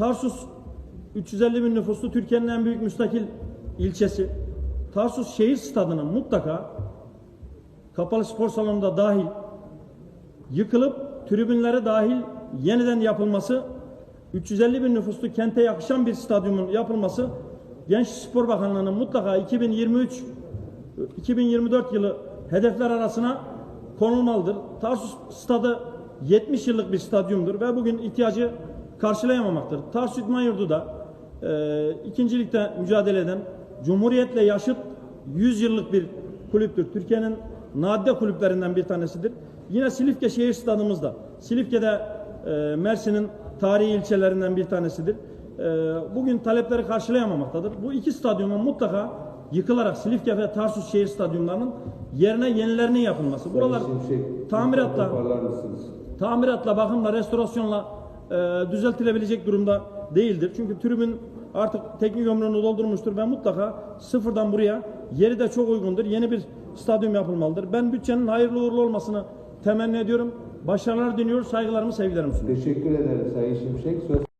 Tarsus 350 bin nüfuslu Türkiye'nin en büyük müstakil ilçesi. Tarsus şehir stadının mutlaka kapalı spor salonunda dahil yıkılıp tribünlere dahil yeniden yapılması 350 bin nüfuslu kente yakışan bir stadyumun yapılması Genç Spor Bakanlığı'nın mutlaka 2023 2024 yılı hedefler arasına konulmalıdır. Tarsus stadı 70 yıllık bir stadyumdur ve bugün ihtiyacı karşılayamamaktır. Tarsus İdman Yurdu da e, ikincilikte mücadele eden Cumhuriyet'le yaşıt 100 yıllık bir kulüptür. Türkiye'nin nadide kulüplerinden bir tanesidir. Yine Silifke şehir stadımız da. Silifke'de e, Mersin'in tarihi ilçelerinden bir tanesidir. E, bugün talepleri karşılayamamaktadır. Bu iki stadyumun mutlaka yıkılarak Silifke ve Tarsus şehir stadyumlarının yerine yenilerinin yapılması. Buralar tamiratla tamiratla, bakımla, restorasyonla e, düzeltilebilecek durumda değildir. Çünkü tribün artık teknik ömrünü doldurmuştur ve mutlaka sıfırdan buraya yeri de çok uygundur. Yeni bir stadyum yapılmalıdır. Ben bütçenin hayırlı uğurlu olmasını temenni ediyorum. Başarılar diliyor, saygılarımı, sevgilerimi sunuyorum. Teşekkür ederim Sayın Şimşek. Söz